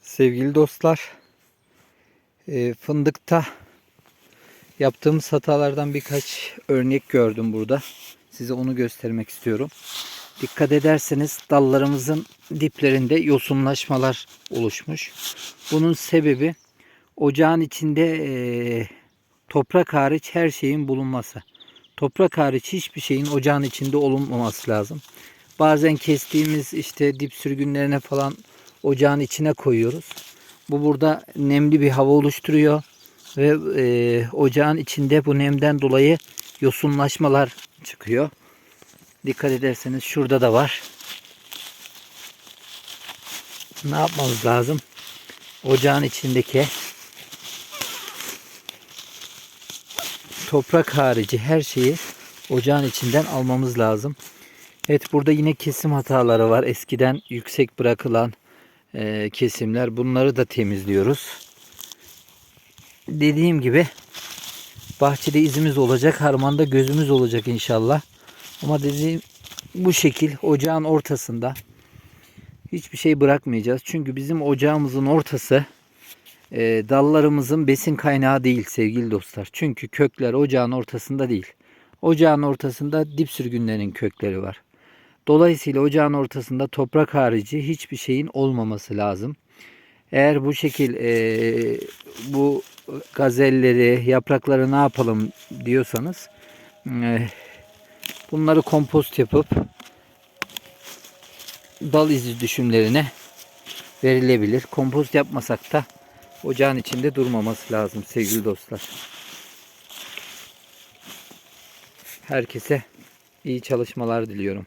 Sevgili dostlar, e, fındıkta yaptığımız hatalardan birkaç örnek gördüm burada. Size onu göstermek istiyorum. Dikkat ederseniz dallarımızın diplerinde yosunlaşmalar oluşmuş. Bunun sebebi ocağın içinde e, toprak hariç her şeyin bulunması. Toprak hariç hiçbir şeyin ocağın içinde olunmaması lazım. Bazen kestiğimiz işte dip sürgünlerine falan ocağın içine koyuyoruz. Bu burada nemli bir hava oluşturuyor ve e, ocağın içinde bu nemden dolayı yosunlaşmalar çıkıyor. Dikkat ederseniz şurada da var. Ne yapmamız lazım? Ocağın içindeki toprak harici her şeyi ocağın içinden almamız lazım. Evet burada yine kesim hataları var. Eskiden yüksek bırakılan e, kesimler. Bunları da temizliyoruz. Dediğim gibi bahçede izimiz olacak. Harmanda gözümüz olacak inşallah. Ama dediğim bu şekil ocağın ortasında hiçbir şey bırakmayacağız. Çünkü bizim ocağımızın ortası e, dallarımızın besin kaynağı değil sevgili dostlar. Çünkü kökler ocağın ortasında değil. Ocağın ortasında dip sürgünlerin kökleri var. Dolayısıyla ocağın ortasında toprak harici hiçbir şeyin olmaması lazım. Eğer bu şekil e, bu gazelleri, yaprakları ne yapalım diyorsanız e, bunları kompost yapıp dal izi düşümlerine verilebilir. Kompost yapmasak da ocağın içinde durmaması lazım sevgili dostlar. Herkese iyi çalışmalar diliyorum.